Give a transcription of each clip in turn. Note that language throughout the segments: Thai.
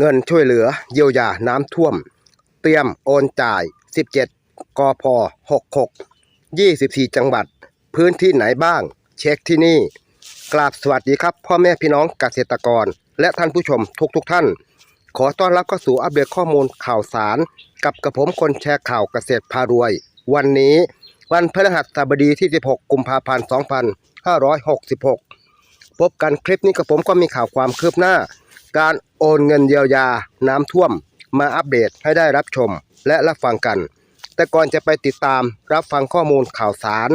เงินช่วยเหลือเยียวยาน้ำท่วม เตรียมโอนจ่าย 17 กพ66 24 จังหวัด พื้นที่ไหนบ้าง เช็คที่นี่ กราบสวัสดีครับ พ่อแม่พี่น้องเกษตรกร และท่านผู้ชมทุกๆทท่าน ขอต้อนรับเข้าสู่อัปเดตข้อมูลข่าวสาร กับกระผมคนแชร์ข่าวเกษตรพารวย วันนี้วันพฤหัสบดีที่ 16 กุมภาพันธ์ 2566 พบกันคลิปนี้กับผมก็มีข่าวความคืบหน้า การโอนเงินเยียวยาน้ำท่วมมาอัปเดตให้ได้รับชมและรับฟังกัน แต่ก่อนจะไปติดตามรับฟังข้อมูลข่าวสาร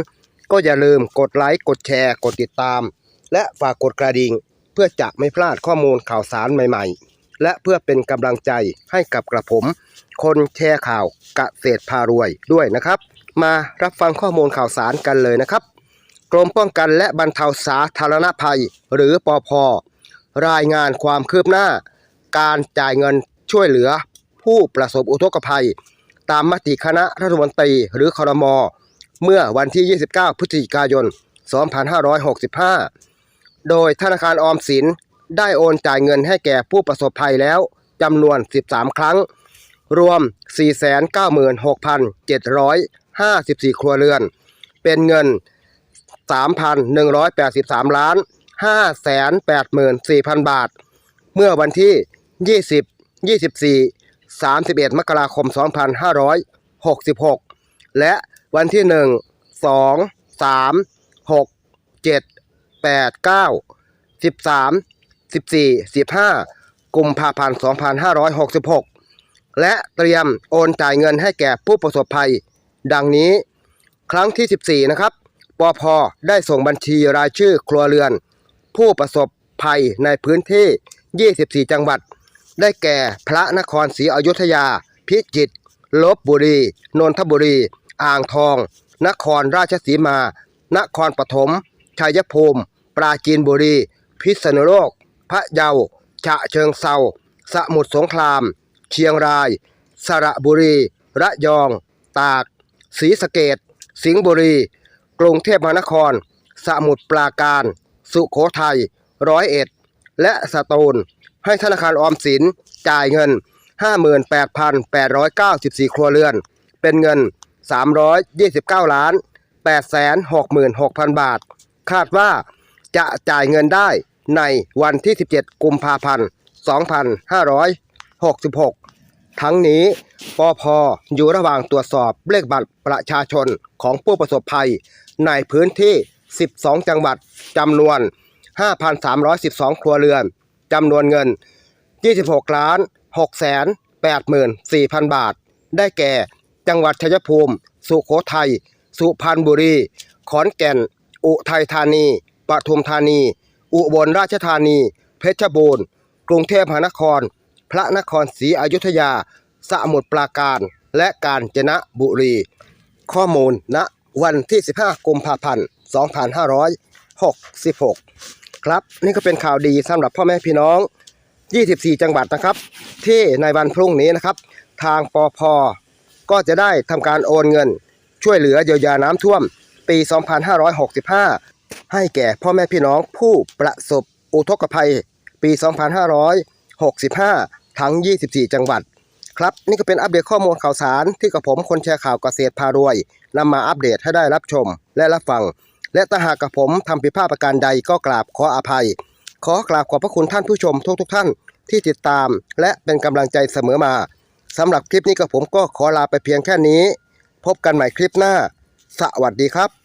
ก็อย่าลืมกดไลค์กดแชร์ กดติดตาม และฝากกดกระดิ่ง เพื่อจะไม่พลาดข้อมูลข่าวสารใหม่ๆ และเพื่อเป็นกำลังใจให้กับกระผม คนแชร์ข่าวเกษตรพารวยด้วยนะครับ มารับฟังข้อมูลข่าวสารกันเลยนะครับ กรมป้องกันและบรรเทาสาธารณภัย หรือปอพ รายงานความคืบหน้า การจ่ายเงินช่วยเหลือ ผู้ประสบอุทกภัย ตามมติคณะรัฐมนตรีหรือคอรมอเมื่อวันที่ 29 พฤศจิกายน 2565 โดยธนาคารออมสินได้โอนจ่ายเงินให้แก่ผู้ประสบภัยแล้วจำนวน 13 ครั้ง รวม 496,754 ครัวเรือน เป็นเงิน 3,183 ล้าน 584,000 บาท เมื่อวันที่ 20 24 31 มกราคม 2566 และวันที่ 1 2 3 6 7 8 9 13 14 15 กุมภาพันธ์ 2566 และเตรียมโอนจ่ายเงินให้แก่ผู้ประสบภัย ดังนี้ครั้งที่ 14 นะครับปอพได้ส่งบัญชีรายชื่อครัวเรือน ผู้ประสบภัยในพื้นที่ 24 จังหวัด ได้แก่พระนครศรีอยุธยา พิจิตร ลบบุรี นนทบุรี อ่างทอง นครราชสีมา นครปฐม ชัยภูมิ ปราจีนบุรี พิษณุโลก พระเยา ฉะเชิงเซาสมุทรสงคราม เชียงราย สระบุรี ระยอง ตาก ศรีสะเกดสิงห์บุรี กรุงเทพมหานคร สมุทรปราการ สุโขทัยร้อยเอ็ด และสตูล ให้ธนาคารออมสินจ่ายเงิน 58,894 ครัวเรือน เป็นเงิน 329 ล้าน 866,000 บาท คาดว่าจะจ่ายเงินได้ในวันที่ 17 กุมภาพันธ์ 2566 ทั้งนี้ปอพอยู่ระหว่างตรวจสอบเลขบัตรประชาชนของผู้ประสบภัยในพื้นที่ 12 จังหวัดจำนวน 5,312 ครัวเรือนจำนวนเงิน 26 ล้าน 6 แสน 84,000 บาท ได้แก่ จังหวัดชัยภูมิ สุโขทัย สุพรรณบุรี ขอนแก่น อุทัยธานี ปทุมธานี อุบลราชธานี เพชรบูรณ์ กรุงเทพมหานคร พระนครศรีอยุธยา สมุทรปราการ และกาญจนบุรี ข้อมูลณวันที่ 15 กุมภาพันธ์2566 ครับ นี่ก็เป็นข่าวดีสำหรับพ่อแม่พี่น้อง 24 จังหวัดนะครับ ที่ในวันพรุ่งนี้นะครับ ทางปอพก็จะได้ทำการโอนเงิน ช่วยเหลือเยียวยาน้ำท่วมปี 2565 ให้แก่พ่อแม่พี่น้องผู้ประสบอุทกภัยปี 2565 ทั้ง 24 จังหวัด ครับนี่ก็เป็นอัปเดตข้อมูลข่าวสารที่กับผมคนแชร์ข่าวเกษตรพารวยนำมาอัปเดตให้ได้รับชมและรับฟัง และถ้าหากกับผมทำผิดพลาดประการใดก็กราบขออภัย ขอกราบขอบพระคุณท่านผู้ชมทุกๆทท่านที่ติดตาม และเป็นกำลังใจเสมอมาสำหรับคลิปนี้กับผมก็ขอลาไปเพียงแค่นี้ พบกันใหม่คลิปหน้า สวัสดีครับ